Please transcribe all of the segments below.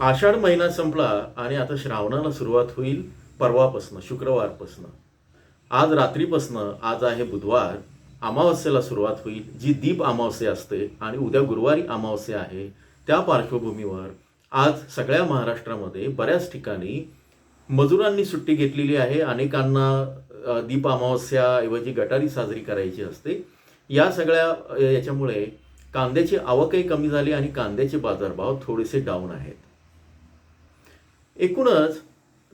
आषाढ महिना संपला आणि आता श्रावणाला सुरुवात होईल परवापासनं शुक्रवारपासनं. आज रात्रीपासनं आज आहे बुधवार अमावस्येला सुरुवात होईल. जी दीप अमावस्या असते आणि उद्या गुरुवारी अमावस्या आहे त्या पार्श्वभूमीवर आज सगळ्या महाराष्ट्रामध्ये बऱ्याच ठिकाणी मजुरांनी सुट्टी घेतलेली आहे. अनेकांना दीप अमावस्याऐवजी गटारी साजरी करायची असते. या सगळ्या याच्यामुळे कांद्याची आवकही कमी झाली आणि कांद्याचे बाजारभाव थोडेसे डाऊन आहेत. एकूणच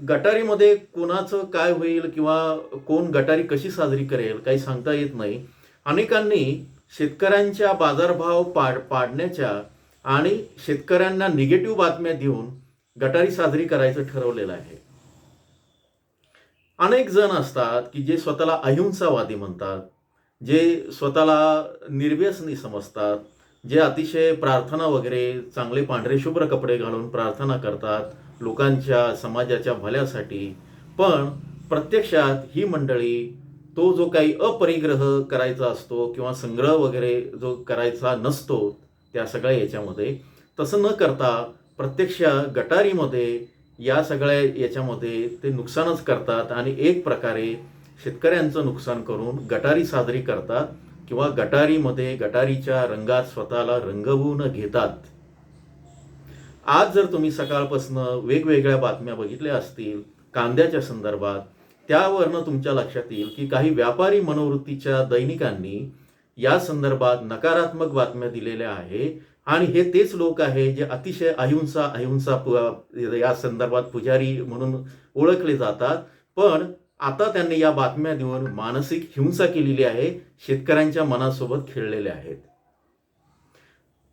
गटारीमध्ये कोणाचं काय होईल किंवा कोण गटारी कशी साजरी करेल काही सांगता येत नाही. अनेकांनी शेतकऱ्यांच्या बाजारभाव पाड पाडण्याच्या आणि शेतकऱ्यांना निगेटिव्ह बातम्या देऊन गटारी साजरी करायचं ठरवलेलं आहे. अनेक जण असतात की जे स्वतःला अहिंसावादी म्हणतात जे स्वतःला निर्व्यसनी समजतात जे अतिशय प्रार्थना वगैरे चांगले पांढरे शुभ्र कपडे घालून प्रार्थना करतात लोकांच्या समाजाच्या भल्यासाठी. पण प्रत्यक्षात ही मंडळी तो जो काही अपरिग्रह करायचा असतो किंवा संग्रह वगैरे जो करायचा नसतो त्या सगळ्या याच्यामध्ये तसं न करता प्रत्यक्ष गटारीमध्ये या सगळ्या याच्यामध्ये ते नुकसानच करतात आणि एक प्रकारे शेतकऱ्यांचं नुकसान करून गटारी साजरी करतात किंवा गटारीमध्ये गटारीच्या रंगात स्वतःला रंगवून घेतात. आज जर तुम्ही सकाळपासनं वेगवेगळ्या बातम्या बघितल्या असतील कांद्याच्या संदर्भात त्यावरनं तुमच्या लक्षात येईल की काही व्यापारी मनोवृत्तीच्या दैनिकांनी या संदर्भात नकारात्मक बातम्या दिलेल्या आहे आणि हे तेच लोक आहे जे अतिशय अहिंसा अहिंसा पु- या संदर्भात पुजारी म्हणून ओळखले जातात. पण आता त्यांनी या बातम्या देऊन मानसिक हिंसा केलेली आहे. शेतकऱ्यांच्या मनासोबत खेळलेले आहेत.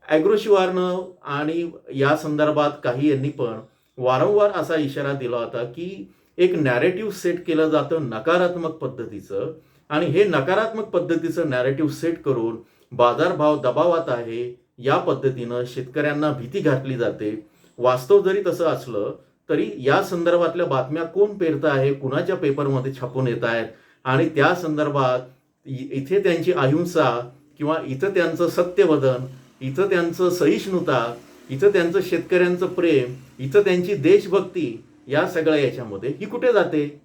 ॲग्रोशिवारनं आणि या संदर्भात काही यांनी पण वारंवार असा इशारा दिला होता की एक नॅरेटिव्ह सेट केलं जातं नकारात्मक पद्धतीचं आणि हे नकारात्मक पद्धतीचं नॅरेटिव्ह सेट करून बाजारभाव दबावात आहे या पद्धतीनं शेतकऱ्यांना भीती घातली जाते. वास्तव जरी तसं असलं तरी या संदर्भातल्या बातम्या कोण पेरत आहे कुणाच्या पेपरमध्ये छापून येत आहेत आणि त्या संदर्भात इथे त्यांची अहिंसा किंवा इथं त्यांचं सत्यवदन इथं त्यांचं सहिष्णुता इथं त्यांचं शेतकऱ्यांचं प्रेम इथं त्यांची देशभक्ती या सगळ्या याच्यामध्ये ही कुठे जाते?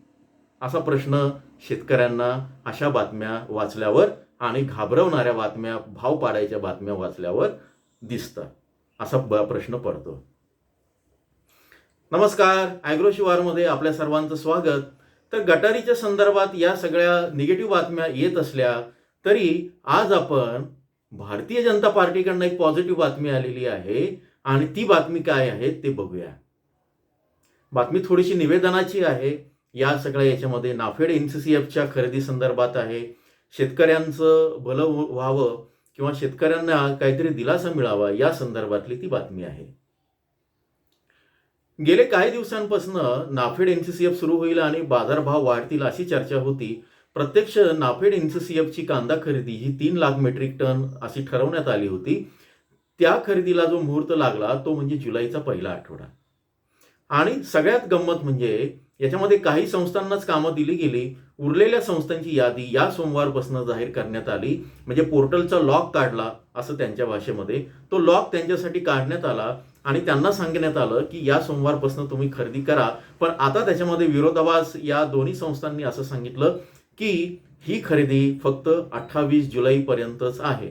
असा प्रश्न शेतकऱ्यांना अशा बातम्या वाचल्यावर आणि घाबरवणाऱ्या बातम्या भाव पाडायच्या बातम्या वाचल्यावर दिसतात. असा ब- प्रश्न पडतो. नमस्कार ॲग्रोशिवारमध्ये आपल्या सर्वांचं स्वागत. तर गटारीच्या संदर्भात या सगळ्या निगेटिव्ह बातम्या येत असल्या तरी आज आपण भारतीय जनता पार्टीकडनं एक पॉझिटिव्ह बातमी आलेली आहे आणि ती बातमी काय आहे ते बघूया. बातमी थोडीशी निवेदनाची आहे. या सगळ्या याच्यामध्ये नाफेड एन सी सी एफच्या खरेदी संदर्भात आहे. शेतकऱ्यांचं भलं व्हावं किंवा शेतकऱ्यांना काहीतरी दिलासा मिळावा या संदर्भातली ती बातमी आहे. गेले काही दिवसांपासून NAFED N C C F सुरू होईल आणि बाजारभाव वाढतील अशी चर्चा होती. प्रत्यक्ष नाफेड एन सी सी एफची कांदा खरेदी ही तीन लाख मेट्रिक टन अशी ठरवण्यात आली होती. त्या खरेदीला जो मुहूर्त लागला तो म्हणजे जुलैचा पहिला आठवडा. आणि सगळ्यात गंमत म्हणजे याच्यामध्ये काही संस्थांनाच कामं दिली गेली. उरलेल्या संस्थांची यादी या सोमवारपासून जाहीर करण्यात आली. म्हणजे पोर्टलचा लॉक काढला असं त्यांच्या भाषेमध्ये. तो लॉक त्यांच्यासाठी काढण्यात आला आणि त्यांना सांगण्यात आलं की या सोमवारपासून तुम्ही खरेदी करा. पण आता त्याच्यामध्ये विरोधाभास या दोन्ही संस्थांनी असं सांगितलं की ही खरेदी फक्त अठ्ठावीस जुलैपर्यंतच आहे.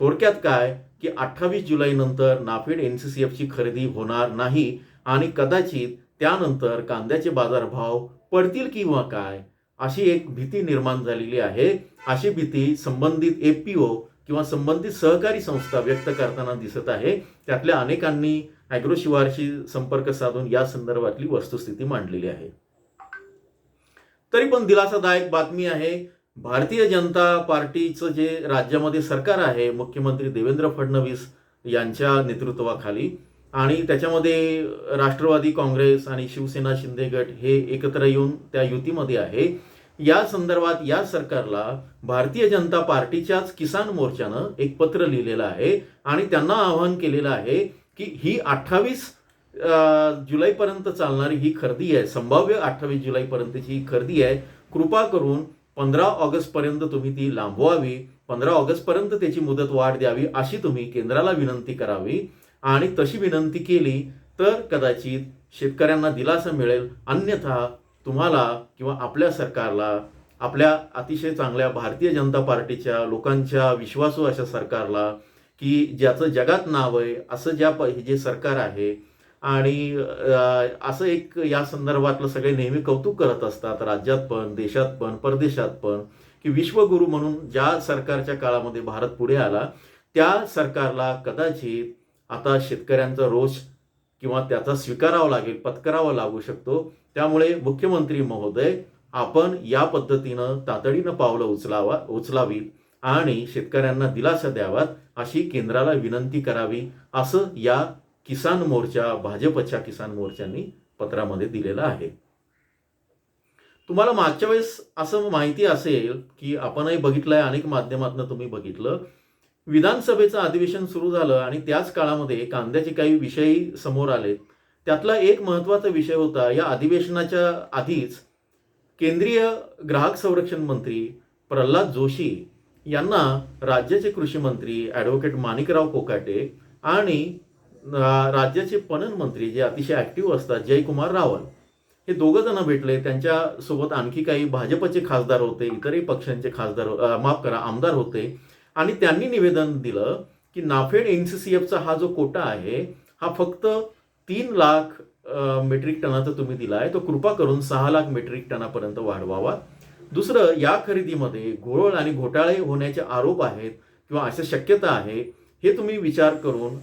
थोडक्यात काय? की अठ्ठावीस जुलैनंतर नाफेड एन सी सी एफची खरेदी होणार नाही आणि कदाचित त्यानंतर कांद्याचे बाजारभाव पडतील किंवा काय? अशी एक भीती निर्माण झालेली आहे. अशी भीती संबंधित एपीओ किंवा संबंधित सहकारी संस्था व्यक्त करताना दिसत आहे. त्यातल्या अनेकांनी ॲग्रोशिवारशी संपर्क साधून या संदर्भातली वस्तुस्थिती मांडलेली आहे. तरी पण दिलासादायक बातमी आहे. भारतीय जनता पार्टीचं जे राज्यामध्ये सरकार आहे मुख्यमंत्री देवेंद्र फडणवीस यांच्या नेतृत्वाखाली आणि त्याच्यामध्ये राष्ट्रवादी काँग्रेस आणि शिवसेना शिंदे गट हे एकत्र येऊन त्या युतीमध्ये आहे. या संदर्भात या सरकारला भारतीय जनता पार्टीच्याच किसान मोर्चानं एक पत्र लिहिलेलं आहे आणि त्यांना आवाहन केलेलं आहे की ही अठ्ठावीस जुलैपर्यंत चालणारी ही खरेदी आहे. संभाव्य अठ्ठावीस जुलैपर्यंतची ही खरेदी आहे. कृपा करून पंधरा ऑगस्टपर्यंत तुम्ही ती लांबवावी. पंधरा ऑगस्टपर्यंत त्याची मुदत वाढ द्यावी अशी तुम्ही केंद्राला विनंती करावी. आणि तशी विनंती केली तर कदाचित शेतकऱ्यांना दिलासा मिळेल. अन्यथा तुम्हाला किंवा आपल्या सरकारला आपल्या अतिशय चांगल्या भारतीय जनता पार्टीच्या लोकांच्या विश्वासू अशा सरकारला की ज्याचं जगात नाव आहे असं ज्या प हे जे सरकार आहे आणि असं एक या संदर्भातलं सगळे नेहमी कौतुक करत असतात राज्यात पण देशात पण परदेशात पण की विश्वगुरू म्हणून ज्या सरकारच्या काळामध्ये भारत पुढे आला त्या सरकारला कदाचित आता शेतकऱ्यांचा रोष किंवा त्याचा स्वीकारावा लागेल पत्करावा लागू शकतो. त्यामुळे मुख्यमंत्री महोदय आपण या पद्धतीनं तातडीनं पावलं उचलावा उचलावीत आणि शेतकऱ्यांना दिलासा द्यावात अशी केंद्राला विनंती करावी असं या किसान मोर्चा भाजपच्या किसान मोर्चांनी पत्रामध्ये दिलेला आहे. तुम्हाला मागच्या वेळेस असं माहिती असेल की आपणही बघितलंय अनेक माध्यमातून तुम्ही बघितलं. विधानसभेचं अधिवेशन सुरू झालं आणि त्याच काळामध्ये कांद्याचे काही विषय समोर आले त्यातला एक महत्त्वाचा विषय होता या अधिवेशनाच्या आधीच केंद्रीय ग्राहक संरक्षण मंत्री प्रल्हाद जोशी यांना राज्याचे कृषी मंत्री ॲडव्होकेट माणिकराव कोकाटे आणि राज्याचे पणन मंत्री जे अतिशय ॲक्टिव्ह असतात जयकुमार रावल हे दोघं जण भेटले. त्यांच्यासोबत आणखी काही भाजपचे खासदार होते इतरही पक्षांचे खासदार हो, माफ करा आमदार होते. आणि त्यांनी निवेदन दिलं की नाफेड एन सी सी एफचा हा जो कोटा आहे हा फक्त तीन लाख मेट्रिक टनाचा तुम्ही दिला आहे तो कृपा करून सहा लाख मेट्रिक टनापर्यंत वाढवावा. दुसरं या खरेदीमध्ये घोळ आणि घोटाळे होण्याचे आरोप आहेत किंवा अशा शक्यता आहे हे तुम्ही विचार करून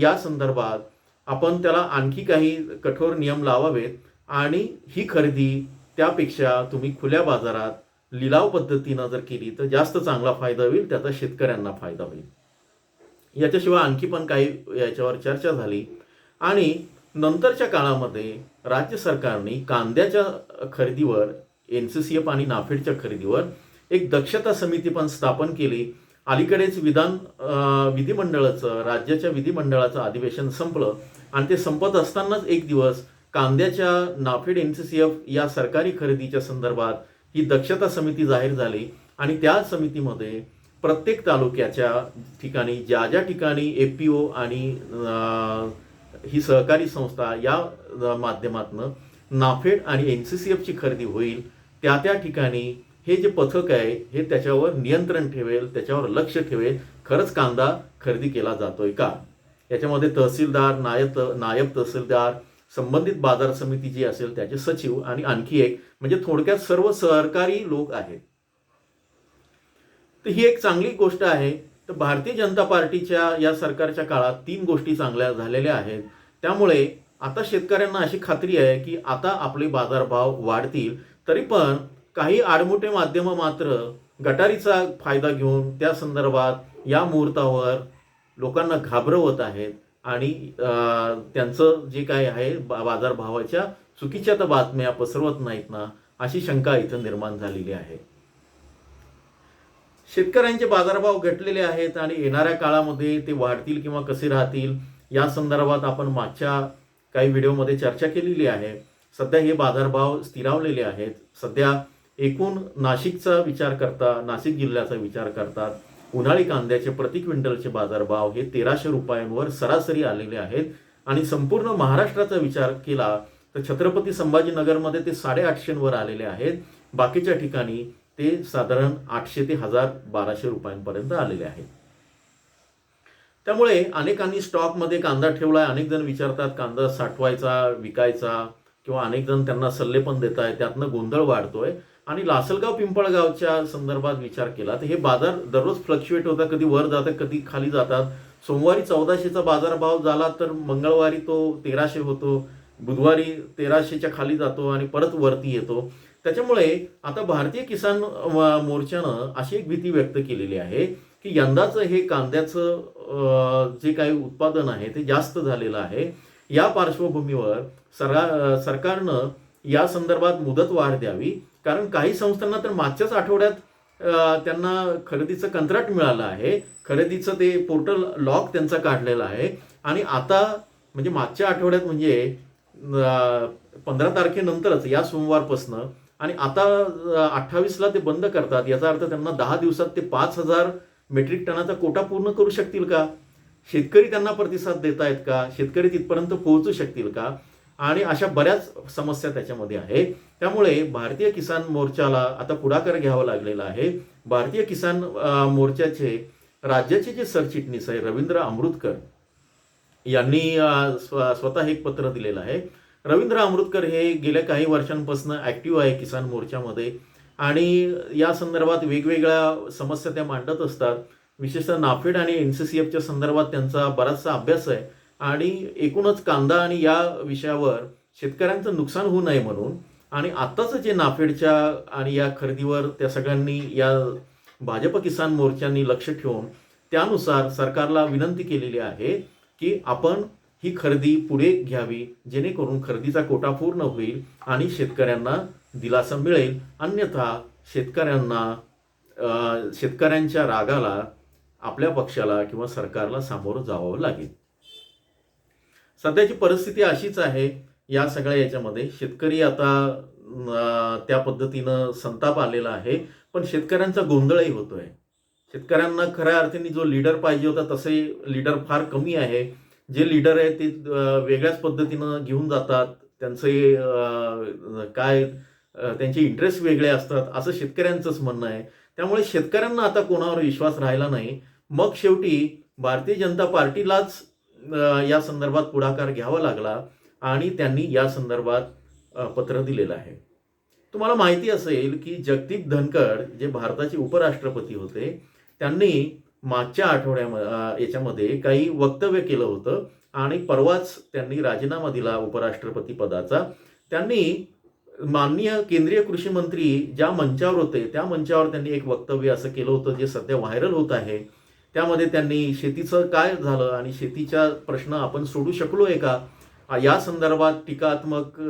या संदर्भात आपण त्याला आणखी काही कठोर नियम लावावेत आणि ही खरेदी त्यापेक्षा तुम्ही खुल्या बाजारात लिलाव पद्धतीनं जर केली तर जास्त चांगला फायदा होईल त्याचा शेतकऱ्यांना फायदा होईल. याच्याशिवाय आणखी पण काही याच्यावर चर्चा झाली. आणि नंतरच्या काळामध्ये राज्य सरकारने कांद्याच्या खरेदीवर एन सी सी एफ आणि नाफेडच्या खरेदीवर एक दक्षता समिती पण स्थापन केली. अलीकडेच विधान विधिमंडळाचं राज्याच्या विधिमंडळाचं अधिवेशन संपलं आणि ते संपत असतानाच एक दिवस कांद्याच्या NAFED N C C F या सरकारी खरेदीच्या संदर्भात ही दक्षता समिती जाहीर झाली आणि त्या समितीमध्ये प्रत्येक तालुक्याच्या ठिकाणी ज्या ज्या ठिकाणी ए पी ओ आणि ही सहकारी संस्था या माध्यमातनं नाफेड आणि एन सी सी एफची खरेदी होईल त्या त्या ठिकाणी हे जे पथक आहे हे त्याच्यावर नियंत्रण ठेवेल त्याच्यावर लक्ष ठेवेल. खरंच कांदा खरेदी केला जातोय का? याच्यामध्ये तहसीलदार नायब नायब तहसीलदार संबंधित बाजार समिती जी असेल त्याचे सचिव आणि आणखी एक म्हणजे थोडक्यात सर्व सरकारी लोक आहेत. तर ही एक चांगली गोष्ट आहे. तर भारतीय जनता पार्टीच्या या सरकारच्या काळात तीन गोष्टी चांगल्या झालेल्या आहेत. त्यामुळे आता शेतकऱ्यांना अशी खात्री आहे की आता आपले बाजारभाव वाढतील तरी पण काही आडमोठे माध्यमं मात्र गटारीचा फायदा घेऊन त्या संदर्भात या मुहूर्तावर लोकांना घाबरवत आहेत आणि त्यांचं जे काय आहे बा- बाजारभावाच्या चुकीच्या तर बातम्या पसरवत नाहीत ना अशी शंका इथं निर्माण झालेली आहे. शेतकऱ्यांचे बाजारभाव घटलेले आहेत आणि येणाऱ्या काळामध्ये ते वाढतील किंवा कसे राहतील या संदर्भात आपण मागच्या काही व्हिडिओमध्ये चर्चा केलेली आहे. सध्या हे बाजारभाव स्थिरावलेले आहेत. सध्या एकूण नाशिकचा विचार करता नाशिक जिल्ह्याचा विचार करतात उन्हाळी कांद्याचे प्रति क्विंटलचे बाजारभाव हे तेराशे रुपयांवर सरासरी आलेले आहेत. आणि संपूर्ण महाराष्ट्राचा विचार केला तर छत्रपती संभाजीनगरमध्ये ते साडेआठशेवर आलेले आहेत. बाकीच्या ठिकाणी ते साधारण आठशे ते हजार बाराशे रुपयांपर्यंत आलेले आहेत. त्यामुळे अनेकांनी स्टॉकमध्ये कांदा ठेवलाय अनेक जण विचारतात कांदा साठवायचा विकायचा किंवा अनेक जण त्यांना सल्ले पण देत आहे त्यातनं गोंधळ वाढतोय. आणि लासलगाव पिंपळगावच्या संदर्भात विचार केला तर हे बाजार दररोज फ्लक्च्युएट होतात कधी वर जातात कधी खाली जातात. सोमवारी चौदाशेचा बाजारभाव झाला तर मंगळवारी तो तेराशे होतो बुधवारी तेराशेच्या खाली जातो आणि परत वरती येतो. त्याच्यामुळे आता भारतीय किसान मोर्चानं अशी एक भीती व्यक्त केलेली आहे की यंदाचं हे कांद्याचं जे काही उत्पादन आहे ते जास्त झालेलं आहे. या पार्श्वभूमीवर सरा सरकारनं या संदर्भात मुदत वाढ द्यावी. कारण काही संस्थांना तर मागच्याच आठवड्यात त्यांना खरेदीचं कंत्राट मिळालं आहे. खरेदीचं ते पोर्टल लॉक त्यांचा काढलेला आहे. आणि आता म्हणजे मागच्या आठवड्यात म्हणजे पंधरा तारखेनंतरच या सोमवारपासनं आणि आता अठ्ठावीसला ते बंद करतात. याचा अर्थ त्यांना दहा दिवसात ते पाच हजार मेट्रिक टनाचा कोटा पूर्ण करू शकतील का? शेतकरी त्यांना प्रतिसाद देत आहेत का? शेतकरी तिथपर्यंत पोहोचू शकतील का? आणि अशा बऱ्याच समस्या त्याच्यामध्ये आहे त्यामुळे भारतीय किसान मोर्चाला आता पुढाकार घ्यावा लागलेला आहे. भारतीय किसान मोर्चाचे राज्याचे जे सरचिटणीस आहे रवींद्र अमृतकर यांनी स्व- स्वतः एक पत्र दिलेलं आहे. रवींद्र अमृतकर हे गेल्या काही वर्षांपासून ॲक्टिव्ह आहे किसान मोर्चामध्ये आणि या संदर्भात वेगवेगळ्या समस्या त्या मांडत असतात. विशेषतः नाफेड आणि एन सी सी एफच्या संदर्भात त्यांचा बराचसा अभ्यास आहे. आणि एकूणच कांदा आणि या विषयावर शेतकऱ्यांचं नुकसान होऊ नये म्हणून आणि आत्ताच जे नाफेडच्या आणि या खरेदीवर त्या सगळ्यांनी या भाजप किसान मोर्चांनी लक्ष ठेवून त्यानुसार सरकारला विनंती केलेली आहे की आपण ही खरेदी पुढे घ्यावी जेणेकरून खरेदीचा कोटा पूर्ण होईल आणि शेतकऱ्यांना दिलासा मिळेल. अन्यथा शेतकऱ्यांना शेतकऱ्यांच्या रागाला आपल्या पक्षाला किंवा सरकारला सामोरं जावं लागेल. सध्याची परिस्थिती अशीच आहे या सगळ्या याच्यामध्ये. शेतकरी आता त्या पद्धतीनं संताप आलेला आहे पण शेतकऱ्यांचा गोंधळही होतोय. शेतकऱ्यांना खऱ्या अर्थाने जो लीडर पाहिजे होता तसे लीडर फार कमी आहे. जे लीडर आहे ते वेगळ्याच पद्धतीनं घेऊन जातात. त्यांचे काय त्यांचे इंटरेस्ट वेगळे असतात असं शेतकऱ्यांचंच म्हणणं आहे. त्यामुळे शेतकऱ्यांना आता कोणावर विश्वास राहिला नाही. मग शेवटी भारतीय जनता पार्टीलाच या संदर्भात पुढाकार घ्यावा लागला आणि त्यांनी या संदर्भात पत्र दिलेलं आहे. तुम्हाला माहिती असेल की जगदीप धनखड जे भारताचे उपराष्ट्रपती होते त्यांनी मागच्या आठवड्यामध्ये याच्यामध्ये काही वक्तव्य केलं होतं आणि परवाच त्यांनी राजीनामा दिला उपराष्ट्रपती पदाचा. त्यांनी माननीय केंद्रीय कृषी मंत्री ज्या मंचावर होते त्या मंचावर त्यांनी एक वक्तव्य असं केलं होतं जे सध्या व्हायरल होत आहे. त्यामध्ये त्यांनी शेतीचं काय झालं आणि शेतीचा प्रश्न आपण सोडू शकलो आहे का? या संदर्भात टीकात्मक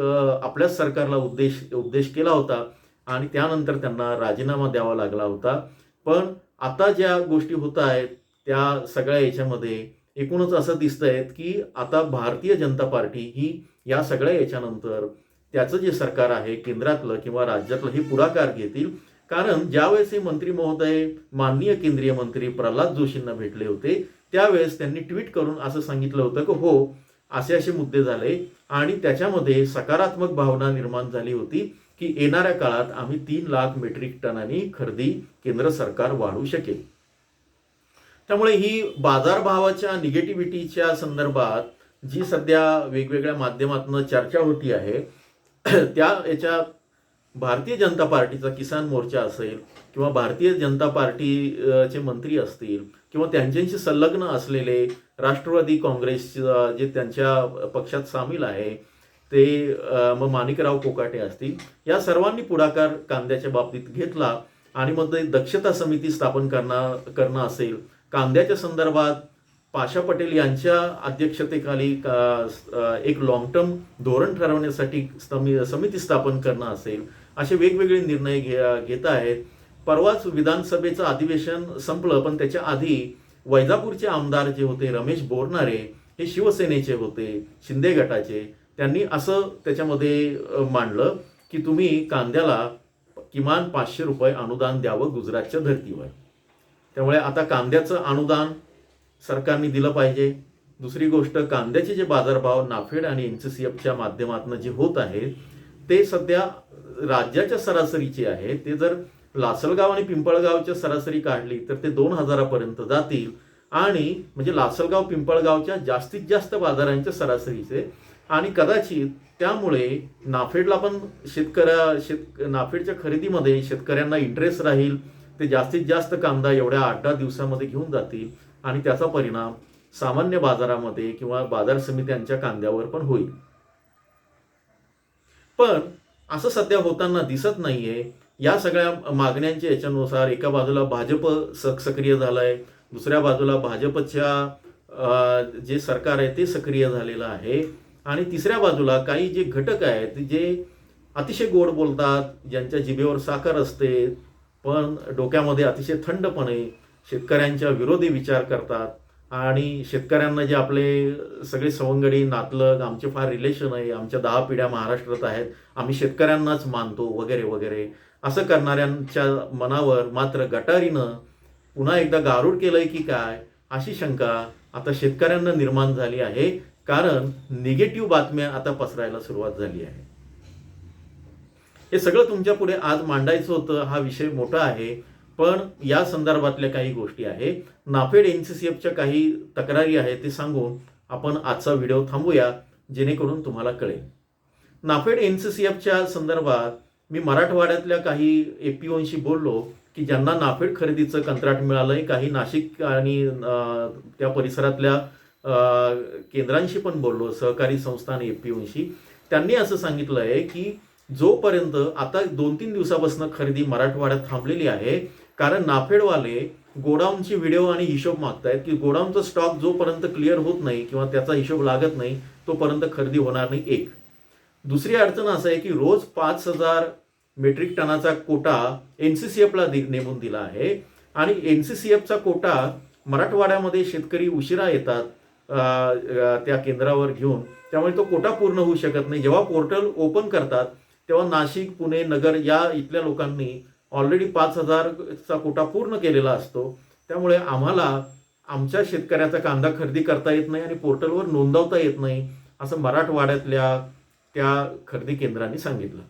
आपल्याच सरकारला उद्देश उद्देश केला होता आणि त्यानंतर त्यांना राजीनामा द्यावा लागला होता. पण आता ज्या गोष्टी होत आहेत त्या सगळ्या याच्यामध्ये एकूणच असं दिसतंय की आता भारतीय जनता पार्टी ही या सगळ्या याच्यानंतर त्याचं जे सरकार आहे केंद्रातलं किंवा राज्यातलं हे पुढाकार घेतील कारण ज्यावेळेस हे मंत्री महोदय माननीय केंद्रीय मंत्री प्रल्हाद जोशींना भेटले होते त्यावेळेस त्यांनी ट्विट करून असं सांगितलं होतं की हो असे असे मुद्दे झाले आणि त्याच्यामध्ये सकारात्मक भावना निर्माण झाली होती की येणाऱ्या काळात आम्ही तीन लाख मेट्रिक टनांनी खरेदी केंद्र सरकार वाढू शकेल. त्यामुळे ही बाजारभावाच्या निगेटिव्हिटीच्या संदर्भात जी सध्या वेगवेगळ्या माध्यमातून चर्चा होती आहे त्या याच्या भारतीय जनता पार्टीचा किसान मोर्चा असेल किंवा भारतीय जनता पार्टीचे मंत्री असतील किंवा त्यांच्याशी संलग्न असलेले राष्ट्रवादी काँग्रेस जे त्यांच्या पक्षात सामील आहे ते मग माणिकराव कोकाटे असतील या सर्वांनी पुढाकार कांद्याच्या बाबतीत घेतला आणि मग ते दक्षता समिती स्थापन करणं करणं असेल. कांद्याच्या संदर्भात पाशा पटेल यांच्या अध्यक्षतेखाली का- एक लॉंग टर्म धोरण ठरवण्यासाठी समिती स्थापन करणं असेल. असे वेगवेगळे निर्णय घे घेत आहेत. परवाच विधानसभेचं अधिवेशन संपलं पण त्याच्या आधी वैजापूरचे आमदार जे होते रमेश बोरनारे हे शिवसेनेचे होते शिंदे गटाचे. त्यांनी असं त्याच्यामध्ये मांडलं की तुम्ही कांद्याला किमान पाचशे रुपये अनुदान द्यावं गुजरातच्या धर्तीवर. त्यामुळे आता कांद्याचं अनुदान सरकारने दिलं पाहिजे. दुसरी गोष्ट कांद्याचे जे बाजारभाव नाफेड आणि एन सी सी एफच्या माध्यमातून जे होत आहे ते सध्या राज्याच्या सरासरीचे आहे. ते जर लासलगाव आणि पिंपळगावच्या सरासरी काढली तर ते दोन हजारापर्यंत जातील. आणि म्हणजे लासलगाव पिंपळगावच्या जास्तीत जास्त बाजारांच्या सरासरीचे. आणि कदाचित त्यामुळे नाफेडला पण शेतकऱ्या शेत नाफेडच्या खरेदीमध्ये शेतकऱ्यांना इंटरेस्ट राहील. ते जास्तीत जास्त कांदा एवढ्या आठ दहा दिवसामध्ये घेऊन जातील. आणि त्याचा परिणाम सामान्य बाजारामध्ये किंवा बाजार समित्यांच्या कांद्यावर पण होईल. पण असं सध्या होताना दिसत नाहीये. या सगळ्या मागण्यांच्या याच्यानुसार एका बाजूला भाजप स- सक्रिय झालंय दुसऱ्या बाजूला भाजपच्या जे सरकार आहे ते सक्रिय झालेलं आहे. आणि तिसऱ्या बाजूला काही जे घटक आहेत जे अतिशय गोड बोलतात ज्यांच्या जिभेवर साखर असते पण डोक्यामध्ये अतिशय थंडपणे शेतकऱ्यांच्या विरोधी विचार करतात आणि शेतकऱ्यांना जे आपले सगळे सवंगडी नातलग आमचे फार रिलेशन आहे आमच्या दहा पिढ्या महाराष्ट्रात आहेत आम्ही शेतकऱ्यांनाच मानतो वगैरे वगैरे. असं करणाऱ्यांच्या मनावर मात्र गटारीनं पुन्हा एकदा गारूड केलंय की काय अशी शंका आता शेतकऱ्यांना निर्माण झाली आहे. कारण निगेटिव्ह बातम्या आता पसरायला सुरुवात झाली आहे. हे सगळं तुमच्यापुढे आज मांडायचं होतं. हा विषय मोठा आहे. पण या संदर्भातल्या काही गोष्टी आहे. नाफेड एन सी सी एफच्या काही तक्रारी आहेत ते सांगून आपण आजचा व्हिडिओ थांबूया जेणेकरून तुम्हाला कळेल. नाफेड एन सी सी एफच्या संदर्भात मी मराठवाड्यातल्या काही ए पी ओंशी बोललो की ज्यांना नाफेड खरेदीचं कंत्राट मिळालंय काही नाशिक आणि त्या परिसरातल्या केंद्रांशी पण बोललो सहकारी संस्थान ए पी ओंशी. त्यांनी असं सांगितलं आहे की जोपर्यंत आता दोन तीन दिवसापासून खरेदी मराठवाड्यात थांबलेली आहे कारण नाफेडवाले गोडाऊनची व्हिडिओ आणि हिशोब मागतायत की गोडाऊनचा स्टॉक जोपर्यंत क्लिअर होत नाही किंवा त्याचा हिशोब लागत नाही तोपर्यंत खरेदी होणार नाही एक. दुसरी अडचण असं आहे की रोज पाच हजार मेट्रिक टनाचा कोटा एन सी सी एफला नेमून दिला आहे. आणि एन सी सी एफचा कोटा मराठवाड्यामध्ये शेतकरी उशिरा येतात त्या केंद्रावर घेऊन. त्यामुळे तो कोटा पूर्ण होऊ शकत नाही. जेव्हा पोर्टल ओपन करतात तेव्हा नाशिक पुणे नगर या इथल्या लोकांनी ऑलरेडी पाच हजारचा कोटा पूर्ण केलेला असतो. त्यामुळे आम्हाला आमच्या शेतकऱ्याचा कांदा खरेदी करता येत नाही आणि पोर्टलवर नोंदवता येत नाही असं मराठवाड्यातल्या त्या खरेदी केंद्रांनी सांगितलं.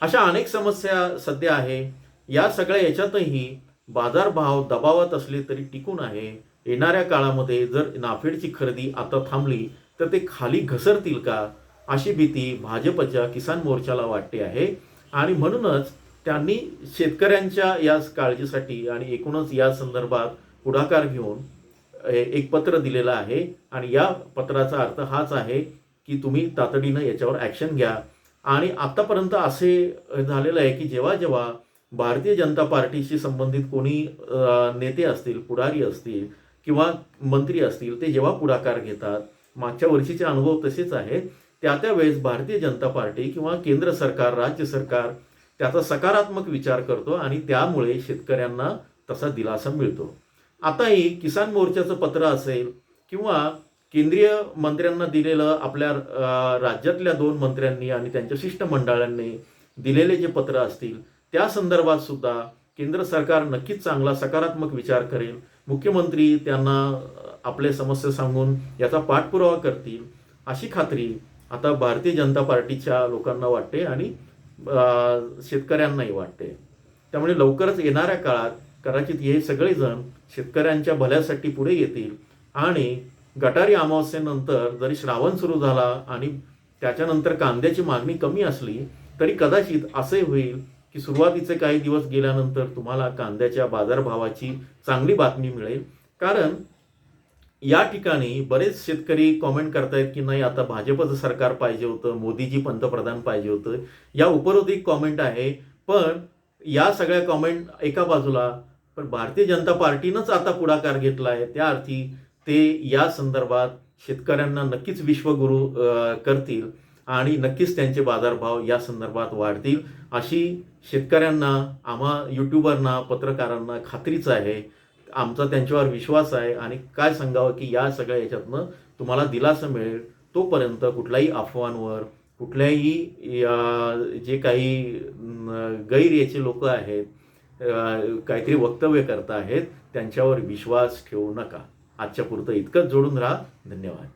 अशा अनेक समस्या सध्या आहे. या सगळ्या याच्यातही बाजारभाव दबावात असले तरी टिकून आहे. येणाऱ्या काळामध्ये जर नाफेडची खरेदी आता थांबली तर ते खाली घसरतील का? अशी भीती भाजपच्या किसान मोर्चाला वाटते आहे. आणि म्हणूनच त्यांनी शेतकऱ्यांच्या या काळजीसाठी आणि एकूणच या संदर्भात पुढाकार घेऊन ए- एक पत्र दिलेलं आहे. आणि या पत्राचा अर्थ हाच आहे की तुम्ही तातडीनं याच्यावर ॲक्शन घ्या. आणि आत्तापर्यंत असे झालेलं आहे की जेव्हा जेव्हा भारतीय जनता पार्टीशी संबंधित कोणी नेते असतील पुढारी असतील किंवा मंत्री असतील ते जेव्हा पुढाकार घेतात मागच्या वर्षीचे अनुभव तसेच आहेत. त्या त्यावेळेस भारतीय जनता पार्टी किंवा केंद्र सरकार राज्य सरकार त्याचा सकारात्मक विचार करतो आणि त्यामुळे शेतकऱ्यांना तसा दिलासा मिळतो. आताही किसान मोर्चाचं पत्र असेल किंवा केंद्रीय मंत्र्यांना दिलेलं आपल्या राज्यातल्या दोन मंत्र्यांनी आणि त्यांच्या शिष्टमंडळांनी दिलेले जे पत्र असतील त्या संदर्भात सुद्धा केंद्र सरकार नक्कीच चांगला सकारात्मक विचार करेल. मुख्यमंत्री त्यांना आपले समस्या सांगून याचा पाठपुरावा करतील अशी खात्री आता भारतीय जनता पार्टीच्या लोकांना वाटते आणि शेतकऱ्यांनाही वाटते. त्यामुळे लवकरच येणाऱ्या काळात कदाचित हे सगळेजण शेतकऱ्यांच्या भल्यासाठी पुढे येतील आणि गटारी अमावस्येनंतर जरी श्रावण सुरू झाला आणि त्याच्यानंतर कांद्याची मागणी कमी असली तरी कदाचित असे होईल की सुरुवातीचे काही दिवस गेल्यानंतर तुम्हाला कांद्याच्या बाजारभावाची चांगली बातमी मिळेल. कारण या ठिकाणी बरेच शेतकरी कॉमेंट करतायत की नाही आता भाजपचं सरकार पाहिजे होतं मोदीजी पंतप्रधान पाहिजे होतं. या उपरोधिक कॉमेंट आहे. पण या सगळ्या कॉमेंट एका बाजूला पण भारतीय जनता पार्टीनंच आता पुढाकार घेतला आहे. त्या अर्थी ते या संदर्भात शेतकऱ्यांना नक्कीच विश्वगुरू करतील आणि नक्कीच त्यांचे बाजारभाव या संदर्भात वाढतील. अशी शेतकऱ्यांना आम्हा युट्यूबरना पत्रकारांना खात्रीच आहे. आमचा त्यांच्यावर विश्वास आहे आणि काय सांगावं की या सगळ्या याच्यातनं तुम्हाला दिलासा मिळेल तोपर्यंत कुठल्याही अफवांवर कुठल्याही या, जे काही गैर याचे लोक आहेत काहीतरी वक्तव्य करत आहेत त्यांच्यावर विश्वास ठेवू नका. आजच्या पुरतं इतकंच जोडून राहा. धन्यवाद.